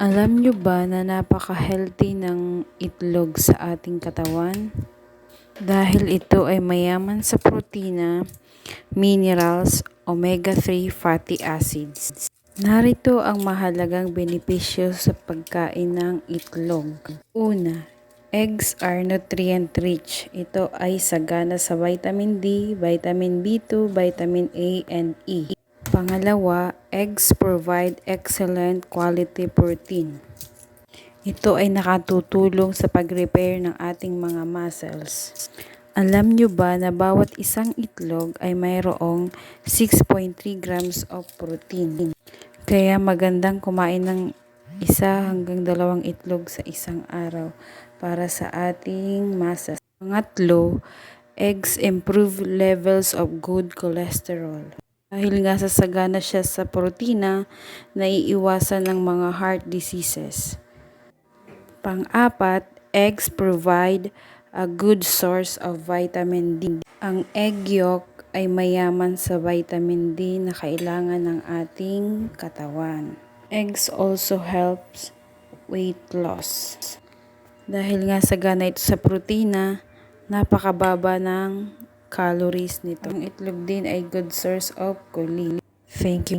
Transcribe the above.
Alam nyo ba na napaka-healthy ng itlog sa ating katawan? Dahil ito ay mayaman sa protina, minerals, omega-3 fatty acids. Narito ang mahalagang benepisyo sa pagkain ng itlog. Una, eggs are nutrient rich. Ito ay sagana sa vitamin D, vitamin B2, vitamin A, and E. Pangalawa, eggs provide excellent quality protein. Ito ay nakatutulong sa pag-repair ng ating mga muscles. Alam nyo ba na bawat isang itlog ay mayroong 6.3 grams of protein? Kaya magandang kumain ng isa hanggang dalawang itlog sa isang araw para sa ating muscles. Pangatlo, eggs improve levels of good cholesterol. Dahil nga sasagana siya sa protina, naiiwasan ng mga heart diseases. Pang-apat, eggs provide a good source of vitamin D. Ang egg yolk ay mayaman sa vitamin D na kailangan ng ating katawan. Eggs also helps weight loss. Dahil nga sagana ito sa protina, napakababa ng calories nito. Ang itlog din ay good source of choline. Thank you.